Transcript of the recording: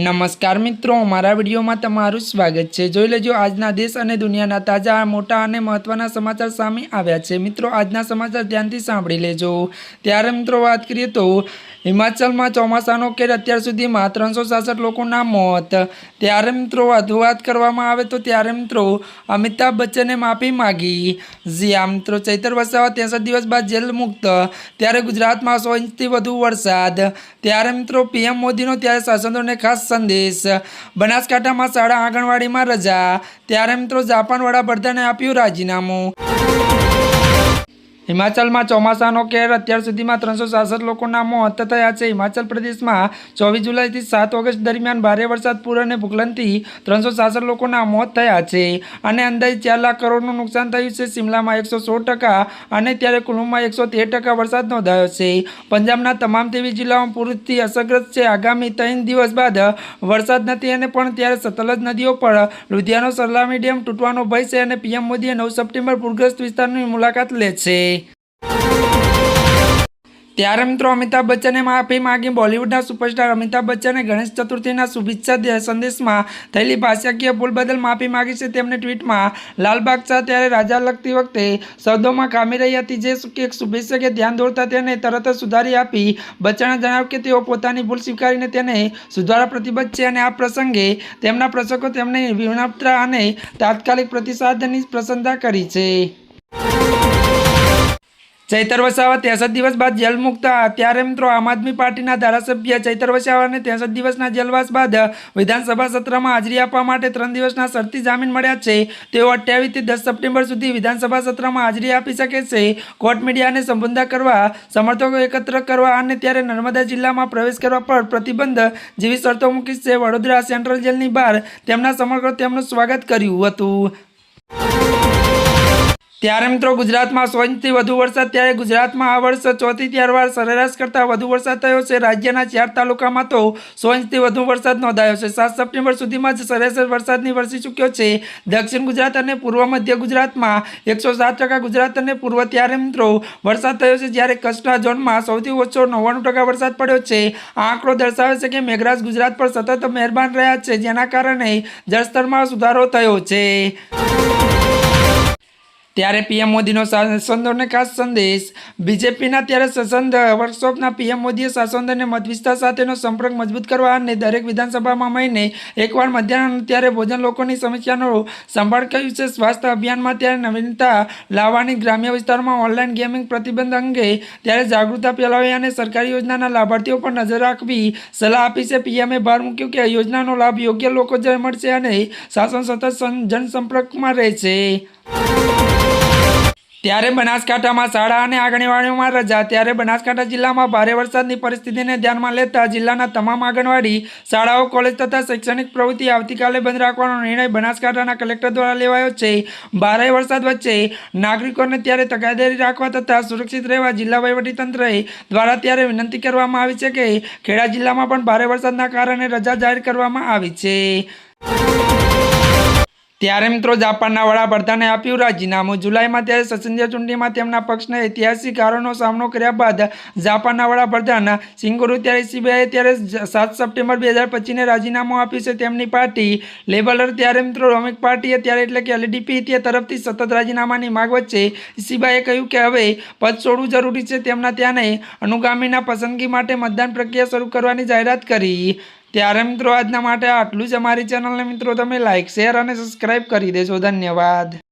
નમસ્કાર મિત્રો, અમારા વિડીયોમાં તમારું સ્વાગત છે. જોઈ લેજો, આજના દેશ અને દુનિયાના તાજા, મોટા અને મહત્વના સમાચાર સામે આવ્યા છે. મિત્રો, આજના સમાચાર ધ્યાનથી સાંભળી લેજો. ત્યારે મિત્રો, વાત કરીએ તો હિમાચલમાં ચોમાસાનો કેર અત્યાર સુધીમાં ત્રણસો લોકોના મોત. ત્યારે મિત્રો વાત કરવામાં આવે તો ત્યારે મિત્રો, અમિતાભ બચ્ચને માફી માગી. જી આ મિત્રો, ચૈતર વસાવા ત્રેસઠ દિવસ બાદ જેલ મુક્ત. ત્યારે ગુજરાતમાં સો ઇંચથી વધુ વરસાદ. ત્યારે મિત્રો, પીએમ મોદીનો ત્યારે શાસકોને ખાસ સંદેશ. બનાસકાંઠામાં શાળા આંગણવાડીમાં રજા. ત્યારે મિત્રો જાપાન વડાપ્રધાને આપ્યું રાજીનામું. હિમાચલમાં ચોમાસાનો કેર. અત્યાર સુધીમાં ત્રણસો સાસઠ લોકોના મોત થયા છે. હિમાચલ પ્રદેશમાં ચોવીસ જુલાઈથી સાત ઓગસ્ટ દરમિયાન ભારે વરસાદ, પૂર અને ભૂગલનથી ત્રણસો સાસઠ લોકોના મોત થયા છે. અને અંદાજે ચાર લાખ કરોડનું નુકસાન થયું છે. શિમલામાં એકસો સોળ ટકા અને ત્યારે કુલુમાં એકસો તેર ટકા વરસાદ નોંધાયો છે. પંજાબના તમામ તેવી જિલ્લાઓમાં પૂરથી અસરગ્રસ્ત છે. આગામી ત્રણ દિવસ બાદ વરસાદ નથી અને પણ ત્યારે સતલજ નદીઓ પર લુધિયાનો સરલા મીડિયમ તૂટવાનો ભય છે અને પીએમ મોદીએ નવ સપ્ટેમ્બર પૂરગ્રસ્ત વિસ્તારની મુલાકાત લે છે. ત્યારે મિત્રો અમિતાભ બચ્ચને માફી માગી બોલિવૂડના સુપરસ્ટાર અમિતાભ બચ્ચને ગણેશ ચતુર્થીના શુભેચ્છા સંદેશમાં થયેલી ભાષાકીય ભૂલ બદલ માફી માગી છે તેમણે ટ્વીટમાં. લાલબાગ શાહ ત્યારે રાજા લગતી વખતે શબ્દોમાં ખામી રહી હતી. જે એક શુભેચ્છકે ધ્યાન દોરતા તેને તરત જ સુધારી આપી. બચ્ચને જણાવ્યું કે તેઓ પોતાની ભૂલ સ્વીકારીને તેને સુધારા પ્રતિબદ્ધ છે અને આ પ્રસંગે તેમના પ્રશંસકો તેમને વિનમ્રતા અને તાત્કાલિક પ્રતિસાદની પ્રશંસા કરી છે. ચૈતર વસાવા ત્રેસઠ દિવસ બાદ જેલ મુક્ત. ત્યારે મિત્રો આમ આદમી પાર્ટીના ધારાસભ્ય ચૈતર વસાવાને ત્રેસઠ દિવસના જેલવાસ બાદ વિધાનસભા સત્રમાં હાજરી આપવા માટે ત્રણ દિવસના શરતી જામીન મળ્યા છે. તેઓ અઠ્યાવીસથી દસ સપ્ટેમ્બર સુધી વિધાનસભા સત્રમાં હાજરી આપી શકે છે. કોર્ટ મીડિયાને સંબોધા કરવા, સમર્થકો એકત્ર કરવા અને ત્યારે નર્મદા જિલ્લામાં પ્રવેશ કરવા પર પ્રતિબંધ જેવી શરતો મૂકી છે. વડોદરા સેન્ટ્રલ જેલની બહાર તેમના સમર્થકો તેમનું સ્વાગત કર્યું હતું. ત્યારે મિત્રો ગુજરાતમાં સો ઇંચથી વધુ વરસાદ ત્યારે ગુજરાતમાં આ વર્ષ ચોથી ત્યારવાર સરેરાશ કરતાં વધુ વરસાદ થયો છે. રાજ્યના ચાર તાલુકામાં તો સો ઇંચથી વધુ વરસાદ નોંધાયો છે. સાત સપ્ટેમ્બર સુધીમાં જ સરેરાશ વરસાદની વરસી ચૂક્યો છે. દક્ષિણ ગુજરાત અને પૂર્વ મધ્ય ગુજરાતમાં એકસો ગુજરાત અને પૂર્વ ત્યારે મિત્રો વરસાદ થયો છે. જ્યારે કચ્છના ઝોનમાં સૌથી ઓછો નવ્વાણું વરસાદ પડ્યો છે. આ આંકડો દર્શાવે છે કે મેઘરાજ ગુજરાત પર સતત મહેરબાન રહ્યા છે. જેના કારણે જળસ્તરમાં સુધારો થયો છે. ત્યારે પીએમ મોદીનો શાસનોને ખાસ સંદેશ. બીજેપીના ત્યારે સસંદ વર્કશોપના પીએમ મોદીએ શાસન અને મત વિસ્તાર સાથેનો સંપર્ક મજબૂત કરવા અને દરેક વિધાનસભામાં મહિને એકવાર મધ્યાહન ત્યારે ભોજન લોકોની સમસ્યાનો સંભાળ કર્યું છે સ્વાસ્થ્ય અભિયાનમાં ત્યારે નવીનતા લાવવાની ગ્રામ્ય વિસ્તારમાં ઓનલાઈન ગેમિંગ પ્રતિબંધ અંગે ત્યારે જાગૃતતા ફેલાવી અને સરકારી યોજનાના લાભાર્થીઓ પર નજર રાખવી સલાહ આપી છે. પીએમએ ભાર મૂક્યો કે યોજનાનો લાભ યોગ્ય લોકો જ મળશે અને શાસન સતત જનસંપર્કમાં રહે છે ત્યારે બનાસકાંઠામાં શાળા અને આંગણવાડીઓમાં રજા, ત્યારે બનાસકાંઠા જિલ્લામાં ભારે વરસાદની પરિસ્થિતિને ધ્યાનમાં લેતા જિલ્લાના તમામ આંગણવાડી શાળાઓ, કોલેજ તથા શૈક્ષણિક પ્રવૃત્તિ આવતીકાલે બંધ રાખવાનો નિર્ણય બનાસકાંઠાના કલેક્ટર દ્વારા લેવાયો છે. ભારે વરસાદ વચ્ચે નાગરિકોને ત્યારે તકેદારી રાખવા તથા સુરક્ષિત રહેવા જિલ્લા વહીવટીતંત્ર દ્વારા ત્યારે વિનંતી કરવામાં આવી છે કે ખેડા જિલ્લામાં પણ ભારે વરસાદના કારણે રજા જાહેર કરવામાં આવી છે. ત્યારે મિત્રો જાપાનના વડાપ્રધાને આપ્યું રાજીનામું. જુલાઈમાં ત્યારે સંસદીય ચૂંટણીમાં તેમના પક્ષના ઐતિહાસિક હારોનો સામનો કર્યા બાદ જાપાનના વડાપ્રધાન સિંગુરુ ત્યારે સીબીઆઈએ ત્યારે સાત સપ્ટેમ્બર બે હજાર પચીસને રાજીનામું આપ્યું છે. તેમની પાર્ટી લેબલર ત્યારે મિત્રો રોમિક પાર્ટીએ ત્યારે એટલે કે એલડીપી તરફથી સતત રાજીનામાની માગ વચ્ચે સીબીઆઈએ કહ્યું કે હવે પદ છોડવું જરૂરી છે. તેમના ત્યાંને અનુગામીના પસંદગી માટે મતદાન પ્રક્રિયા શરૂ કરવાની જાહેરાત કરી. ત્યારે મિત્રો આજના માટે આટલું જ અમારી ચેનલને મિત્રો તમે લાઇક શેર અને સબસ્ક્રાઇબ કરી દેજો. ધન્યવાદ.